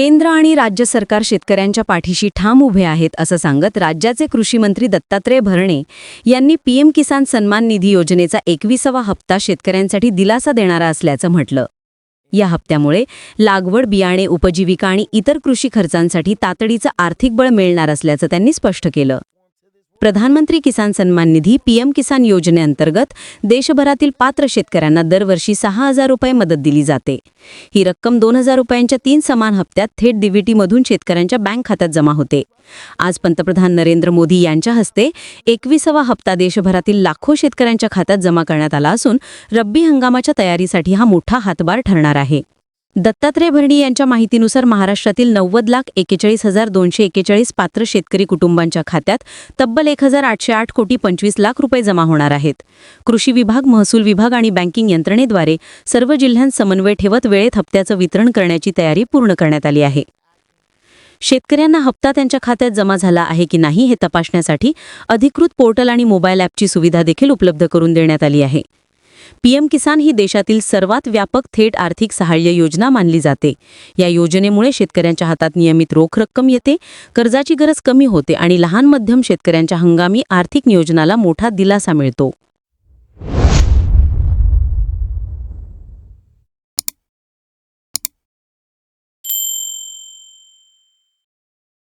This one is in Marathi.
केंद्र आणि राज्य सरकार शेतकऱ्यांच्या पाठीशी ठाम उभे आहेत असं सांगत राज्याचे कृषी मंत्री दत्तात्रय भरणे यांनी पीएम किसान सन्मान निधी योजनेचा एकविसावा हप्ता शेतकऱ्यांसाठी दिलासा देणारा असल्याचं म्हटलं. या हप्त्यामुळे लागवड बियाणे उपजीविका आणि इतर कृषी खर्चांसाठी तातडीचं आर्थिक बळ मिळणार असल्याचं त्यांनी स्पष्ट केलं. प्रधानमंत्री किसान सन्मान निधी पीएम किसान योजनेअंतर्गत देशभरातील पात्र शेतकऱ्यांना दरवर्षी सहा हजार रुपये मदत दिली जाते. ही रक्कम दोन हजार रुपयांच्या तीन समान हप्त्यात थेट डीबीटीमधून शेतकऱ्यांच्या बँक खात्यात जमा होते. आज पंतप्रधान नरेंद्र मोदी यांच्या हस्ते एकविसावा हप्ता देशभरातील लाखो शेतकऱ्यांच्या खात्यात जमा करण्यात आला असून रब्बी हंगामाच्या तयारीसाठी हा मोठा हातभार ठरणार आहे. दत्तात्रय भरणी यांच्या माहितीनुसार महाराष्ट्रातील नव्वद लाख एकेचाळीस हजार दोनशे एकेचाळीस पात्र शेतकरी कुटुंबांच्या खात्यात तब्बल एक हजार आठशे आठ कोटी पंचवीस लाख रुपये जमा होणार आहेत. कृषी विभाग महसूल विभाग आणि बँकिंग यंत्रणेद्वारे सर्व जिल्ह्यांत समन्वय ठेवत वेळेत हप्त्याचं वितरण करण्याची तयारी पूर्ण करण्यात आली आहे. शेतकऱ्यांना हप्ता त्यांच्या खात्यात जमा झाला आहे की नाही हे तपासण्यासाठी अधिकृत पोर्टल आणि मोबाईल ॲपची सुविधा देखील उपलब्ध करून देण्यात आली आहे. पीएम किसान ही देशातील सर्वात व्यापक थेट आर्थिक सहाय्य योजना मानली जाते. या योजनेमुळे शेतकऱ्यांच्या हातात नियमित रोख रक्कम येते कर्जाची गरज कमी होते आणि लहान मध्यम शेतकऱ्यांच्या हंगामी आर्थिक नियोजनाला मोठा दिलासा मिळतो.